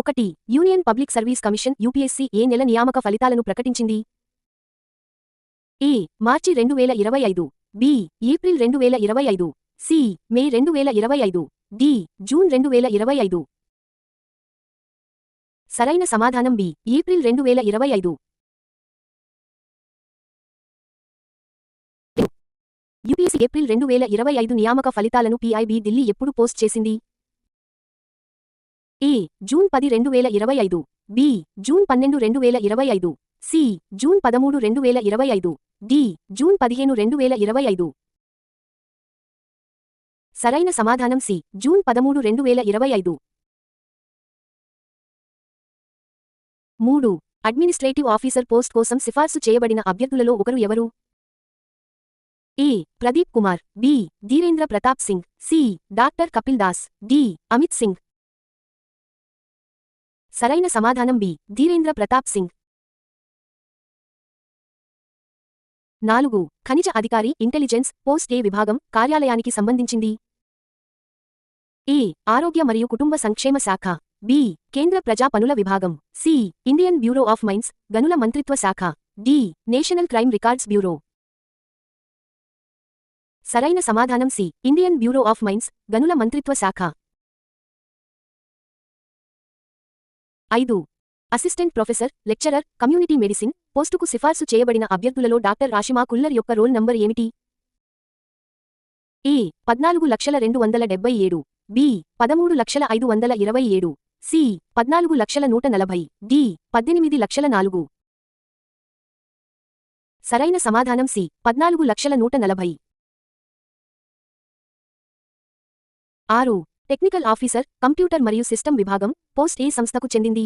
ఒకటి Union Public Service Commission UPSC ఏ నెల నియామక ఫలితాలను ప్రకటించింది? ఏ మార్చి రెండు వేల ఇరవై ఐదు బి ఏప్రిల్ రెండు వేల ఇరవై ఐదు సి మే రెండు వేల ఇరవై ఐదు డి జూన్ రెండు వేల ఇరవై ఐదు. సరైన సమాధానం బి ఏప్రిల్ రెండు వేల ఇరవై ఐదు. యూపీఎస్సీ ఏప్రిల్ రెండు వేల ఇరవై ఐదు నియామక ఫలితాలను పీఐబీ ఢిల్లీ ఎప్పుడు పోస్ట్ చేసింది? ఏ జూన్ పది రెండు వేల ఇరవై ఐదు. బి జూన్ పన్నెండు రెండు వేల ఇరవై ఐదు. సి జూన్ పదమూడు రెండు వేల ఇరవై ఐదు. డి జూన్ పదిహేను రెండు వేల ఇరవై ఐదు. సరైన సమాధానం సి జూన్ పదమూడు రెండు వేల ఇరవై ఐదు. మూడు అడ్మినిస్ట్రేటివ్ ఆఫీసర్ పోస్ట్ కోసం సిఫార్సు చేయబడిన అభ్యర్థులలో ఒకరు ఎవరు? A Pradeep Kumar. B Dhirendra Pratap Singh. C doctor Kapil Das. D Amit Singh. సరైన సమాధానం బి. ధీరేంద్ర ప్రతాప్ సింగ్. నాలుగు. ఖనిజ అధికారి ఇంటెలిజెన్స్ పోస్ట్ ఏ విభాగం కార్యాలయానికి సంబంధించింది. ఏ ఆరోగ్య మరియు కుటుంబ సంక్షేమ శాఖ. బి. కేంద్ర ప్రజా పనుల విభాగం. C. Indian Bureau of Mines గనుల మంత్రిత్వ శాఖ. D. National Crime Records Bureau. సరైన సమాధానం C. Indian Bureau of Mines గనుల మంత్రిత్వ శాఖ. ఐదు. Assistant professor lecturer community medicine పోస్టుకు సిఫార్సు చేయబడిన అభ్యర్థులలో డాక్టర్ రాషిమా కుల్లర్ యొక్క రోల్ నంబర్ ఏమిటి? ఏ. పద్నాలుగు లక్షల రెండు వందల డెబ్బై ఏడు. బి. పదమూడు లక్షల ఐదు వందల ఇరవై ఏడు. సి. పద్నాలుగు లక్షల నూట నలభై. డి. పద్దెనిమిది లక్షల నాలుగు. సరైన సమాధానం సి. పద్నాలుగు లక్షల నూట నలభై. ఆరు. టెక్నికల్ ఆఫీసర్ కంప్యూటర్ మరియు సిస్టమ్ విభాగం పోస్ట్ ఏ సంస్థకు చెందింది.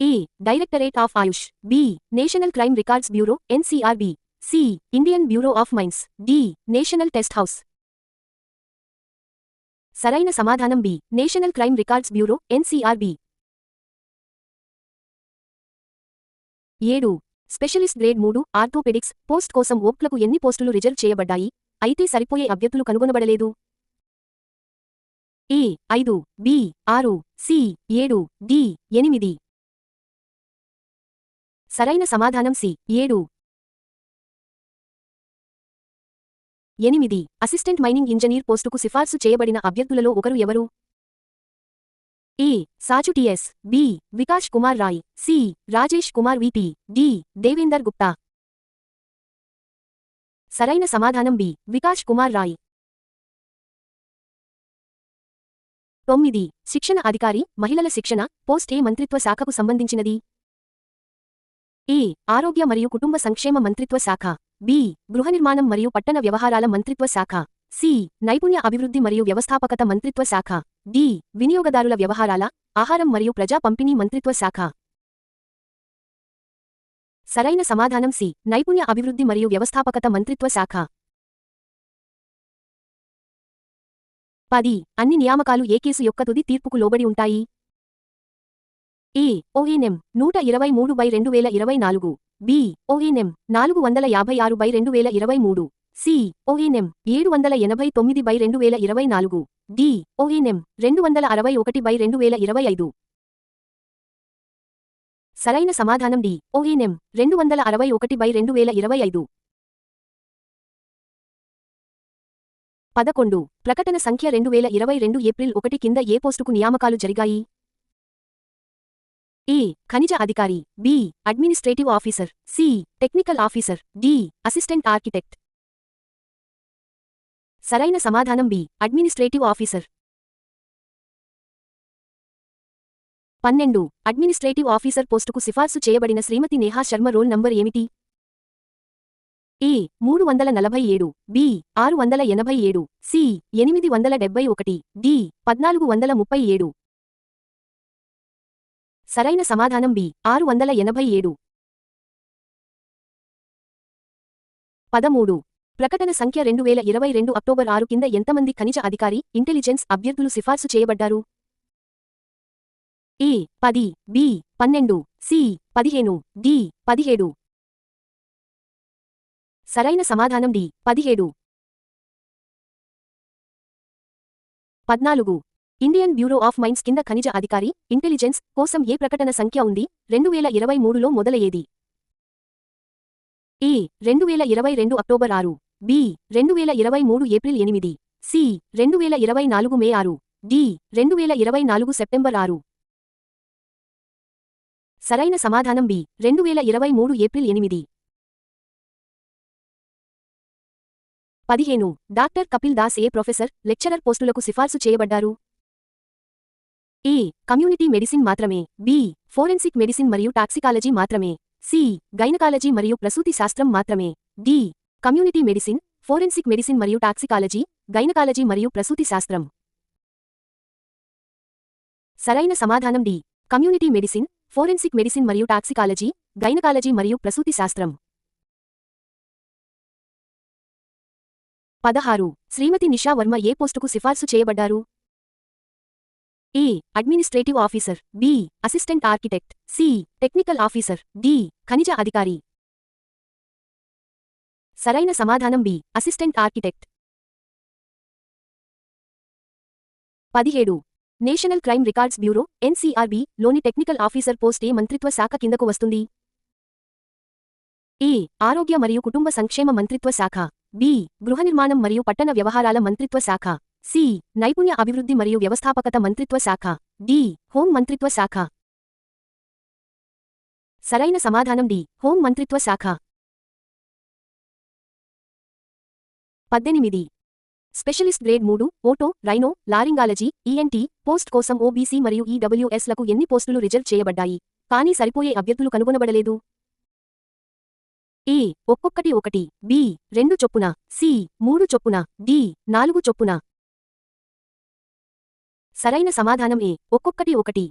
A directorate of AYUSH B National Crime Records Bureau NCRB C Indian Bureau of Mines D National Test House. సరైన సమాధానం B National Crime Records Bureau NCRB ఏడు స్పెషలిస్ట్ గ్రేడ్ మూడు orthopaedics post కోసం ఓప్లకు ఎన్ని పోస్టులు రిజర్వ్ చేయబడ్డాయి? అయితే సరిపోయే అభ్యర్థులు కనుగొనబడలేదు. ఏ ఐదు బి ఆరు సి ఏడు డి ఎనిమిది. సరైన సమాధానం సి ఏడు. ఎనిమిది. అసిస్టెంట్ మైనింగ్ ఇంజనీర్ పోస్టుకు సిఫార్సు చేయబడిన అభ్యర్థులలో ఒకరు ఎవరు? A Saju TS B Vikash Kumar Rai C Rajesh Kumar VP D Devender Gupta. సరైన సమాధానం బి వికాష్ కుమార్ రాయ్. తొమ్మిది. శిక్షణ అధికారి మహిళల శిక్షణ పోస్ట్ ఏ మంత్రిత్వ శాఖకు సంబంధించినది. ఏ. ఆరోగ్య మరియు కుటుంబ సంక్షేమ మంత్రిత్వ శాఖ. బి. గృహ నిర్మాణం మరియు పట్టణ వ్యవహారాల మంత్రిత్వ శాఖ. సి. నైపుణ్య అభివృద్ధి మరియు వ్యవస్థాపకత మంత్రిత్వ శాఖ. డి. వినియోగదారుల వ్యవహారాల ఆహారం మరియు ప్రజా పంపిణీ మంత్రిత్వ శాఖ. సరైన సమాధానం సి. నైపుణ్య అభివృద్ధి మరియు వ్యవస్థాపకత మంత్రిత్వ శాఖ. పది. అన్ని నియామకాలు ఏ కేసు యొక్క తుది తీర్పుకు లోబడి ఉంటాయి? ఏ. ఓఎన్ఎం నూట ఇరవై మూడు బై రెండు వేల ఇరవై నాలుగు. బి. ఓఎన్ఎం నాలుగు వందల యాభై ఆరు బై రెండు వేల ఇరవై మూడు. సి. ఓఎన్ఎం ఏడు వందల ఎనభై తొమ్మిది బై రెండు వేల ఇరవై నాలుగు. డి. ఓఎన్ఎం రెండు వందల అరవై ఒకటి బై రెండు వేల ఇరవై ఐదు. సరైన సమాధానం డి. ఓఎన్ఎం రెండు వందల అరవై ఒకటి బై రెండు వేల ఇరవై ఐదు. పదకొండు. ప్రకటన సంఖ్య రెండు వేల ఇరవై రెండు ఏప్రిల్ ఒకటి కింద ఏ పోస్టుకు నియామకాలు జరిగాయి? ఏ. ఖనిజ అధికారి. B. Administrative officer. C. Technical officer. D. Assistant architect. సరైన సమాధానం బి. Administrative officer. పన్నెండు. అడ్మినిస్ట్రేటివ్ ఆఫీసర్ పోస్టుకు సిఫార్సు చేయబడిన శ్రీమతి నేహా శర్మ రోల్ నంబర్ ఏమిటి? ఏ మూడు వందల నలభై ఏడు బి ఆరు వందల ఎనభై ఏడు సి ఎనిమిది వందల డెబ్బై ఒకటి డి పద్నాలుగు వందల ముప్పై ఏడు. సరైన సమాధానం బి ఆరు వందల ఎనభై ఏడు. పదమూడు. ప్రకటన సంఖ్య రెండు వేల ఇరవై రెండు అక్టోబర్ ఆరు కింద ఎంతమంది ఖనిజ అధికారి ఇంటెలిజెన్స్ అభ్యర్థులు సిఫార్సు చేయబడ్డారు? ఏ పది బి పన్నెండు సి పదిహేను డి పదిహేడు సరైన సమాధానం డి. పదిహేడు. పద్నాలుగు. ఇండియన్ బ్యూరో ఆఫ్ మైన్స్ కింద ఖనిజ అధికారి ఇంటెలిజెన్స్ కోసం ఏ ప్రకటన సంఖ్య ఉంది? రెండు వేల ఇరవై మూడులో మొదలయ్యేది. ఏ. రెండు వేల ఇరవై రెండు అక్టోబర్ ఆరు. బి. రెండు వేల ఇరవై మూడు ఏప్రిల్ ఎనిమిది. సి. రెండు వేల ఇరవై నాలుగు మే ఆరు. డి. రెండు వేల ఇరవై నాలుగు సెప్టెంబర్ ఆరు. సరైన సమాధానం బి. రెండు వేల ఇరవై మూడు ఏప్రిల్ ఎనిమిది. పదిహేను. డాక్టర్ కపిల్ దాస్ ఏ ప్రొఫెసర్ లెక్చరర్ పోస్టులకు సిఫార్సు చేయబడ్డారు? ఏ. కమ్యూనిటీ మెడిసిన్ మాత్రమే. బి. ఫోరెన్సిక్ మెడిసిన్ మరియు టాక్సికాలజీ మాత్రమే. సి. గైనకాలజీ మరియు ప్రసూతి శాస్త్రం మాత్రమే. D. Community medicine forensic medicine మరియు టాక్సికాలజీ గైనకాలజీ మరియు ప్రసూతి శాస్త్రం. సరైన సమాధానం D. Community medicine forensic medicine మరియు టాక్సికాలజీ గైనకాలజీ మరియు ప్రసూతి శాస్త్రం. పదహారు. శ్రీమతి నిషా వర్మ ఏ పోస్టుకు సిఫార్సు చేయబడ్డారు? A. Administrative officer. B. Assistant architect. C. Technical officer. D. ఖనిజ అధికారి. సరైన సమాధానం బి. Assistant architect. పదిహేడు. National Crime Records Bureau NCRB లోని టెక్నికల్ ఆఫీసర్ పోస్ట్ ఏ మంత్రిత్వ శాఖ కిందకు వస్తుంది? ఏ. ఆరోగ్య మరియు కుటుంబ సంక్షేమ మంత్రిత్వ శాఖ. బి. గృహ నిర్మాణం మరియు పట్టణ వ్యవహారాల మంత్రిత్వ శాఖ. సి. నైపుణ్య అభివృద్ధి మరియు వ్యవస్థాపకత మంత్రిత్వ శాఖ. డి. హోం మంత్రిత్వ శాఖ. సరైన సమాధానం డి. హోం మంత్రిత్వ శాఖ. పద్దెనిమిది. స్పెషలిస్ట్ గ్రేడ్ మూడు oto rhino laryngology ENT post కోసం ఓబీసీ మరియు ఈడబ్ల్యూఎస్లకు ఎన్ని పోస్టులు రిజర్వ్ చేయబడ్డాయి? కానీ సరిపోయే అభ్యర్థులు కనుగొనబడలేదు. ఏ ఒక్కొక్కటి ఒకటి బి రెండు చొప్పున సి మూడు చొప్పున డి నాలుగు చొప్పున. సరైన సమాధానం ఏ ఒక్కొక్కటి ఒకటి.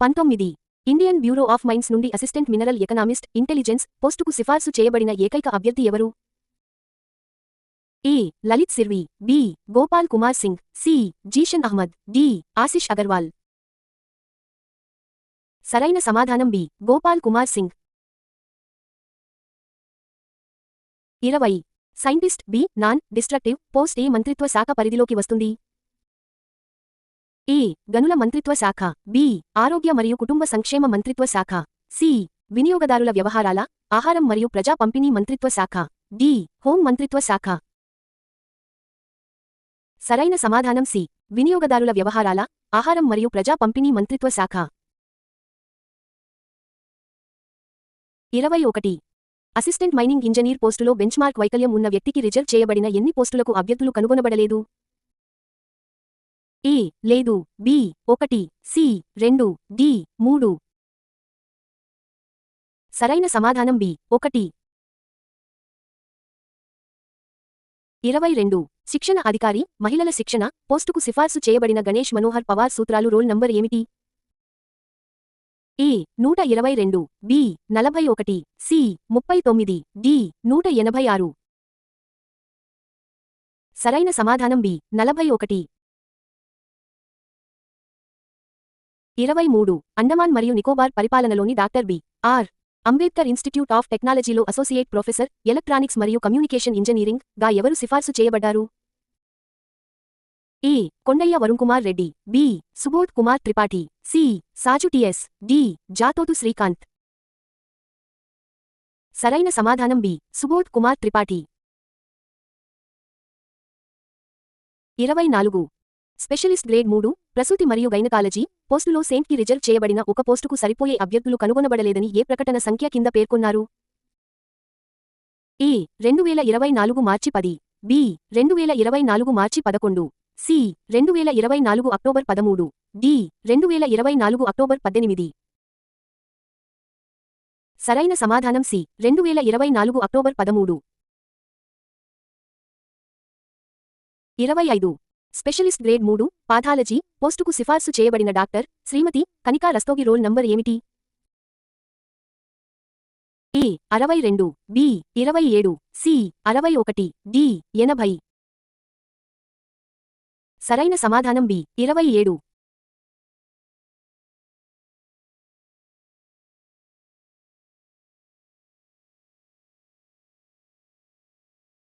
పంతొమ్మిది. ఇండియన్ బ్యూరో ఆఫ్ మైన్స్ నుండి అసిస్టెంట్ మినరల్ ఎకనామిస్ట్ ఇంటెలిజెన్స్ పోస్టుకు సిఫార్సు చేయబడిన ఏకైక అభ్యర్థి ఎవరు? A Lalit Sirvi B Gopal Kumar Singh C Zeeshan Ahmad D Ashish Agarwal. సరైన సమాధానం బి. గోపాల్ కుమార్ సింగ్. ఇరవై. Scientist B. Non destructive post ఏ మంత్రిత్వ శాఖ పరిధిలోకి వస్తుంది? ఏ. గనుల మంత్రిత్వ శాఖ. బి. ఆరోగ్య మరియు కుటుంబ సంక్షేమ మంత్రిత్వ శాఖ. సి. వినియోగదారుల వ్యవహారాల ఆహారం మరియు ప్రజా పంపిణీ మంత్రిత్వ శాఖ. డి. హోం మంత్రిత్వ శాఖ. సరైన సమాధానం సి. వినియోగదారుల వ్యవహారాల ఆహారం మరియు ప్రజా పంపిణీ మంత్రిత్వ శాఖ. ఇరవై ఒకటి. అసిస్టెంట్ మైనింగ్ ఇంజనీర్ పోస్టులో బెంచ్మార్క్ వైకల్యం ఉన్న వ్యక్తికి రిజర్వ్ చేయబడిన ఎన్ని పోస్టులకు అభ్యర్థులు కనుగొనబడలేదు? ఏ. లేదు. బి. ఒకటి. సి. రెండు. డి. మూడు. సరైన సమాధానం బి. ఒకటి. ఇరవై రెండు. శిక్షణ అధికారి మహిళల శిక్షణ పోస్టుకు సిఫార్సు చేయబడిన గణేష్ మనోహర్ పవార్ సూత్రాలు రోల్ నంబర్ ఏమిటి? ఏ నూట ఇరవై రెండు బి నలభై ఒకటి సి ముప్పై తొమ్మిది డి నూట ఎనభై ఆరు. సరైన సమాధానం బి నలభై ఒకటి. ఇరవై మూడు అండమాన్ మరియు Nicobar పరిపాలనలోని doctor B. R. Ambedkar institute of టెక్నాలజీలో అసోసియేట్ ప్రొఫెసర్ ఎలక్ట్రానిక్స్ మరియు కమ్యూనికేషన్ ఇంజనీరింగ్గా ఎవరు సిఫార్సు చేయబడ్డారు? A Kondaiah Varun Kumar Reddy B Subodh Kumar Tripathi C Saju TS D Jathothu Srikanth. సరైన సమాధానం బి సుబోధ్ కుమార్ త్రిపాఠి. ఇరవై నాలుగు. స్పెషలిస్ట్ గ్రేడ్ మూడు ప్రసూతి మరియు గైనకాలజీ పోస్టులో సెయింట్కి రిజర్వ్ చేయబడిన ఒక పోస్టుకు సరిపోయే అభ్యర్థులు కనుగొనబడలేదని ఏ ప్రకటన సంఖ్య కింద పేర్కొన్నారు? ఏ రెండు వేల ఇరవై నాలుగు మార్చి పది బి రెండు వేల ఇరవై నాలుగు మార్చి పదకొండు. సి. రెండు వేల ఇరవై నాలుగు అక్టోబర్ పదమూడు. డి. రెండు వేల ఇరవై నాలుగు అక్టోబర్ పద్దెనిమిది. సరైన సమాధానం సి. రెండు వేల ఇరవై నాలుగు అక్టోబర్ పదమూడు. ఇరవై ఐదు. స్పెషలిస్ట్ గ్రేడ్ మూడు పాథాలజీ పోస్టుకు సిఫార్సు చేయబడిన doctor Shrimati Kanika Rastogi roll number ఏమిటి? ఏ. అరవై రెండు. బి. ఇరవై ఏడు. సి. అరవై ఒకటి. డి. ఎనభై. సరైన సమాధానం బి. ఇరవై ఏడు.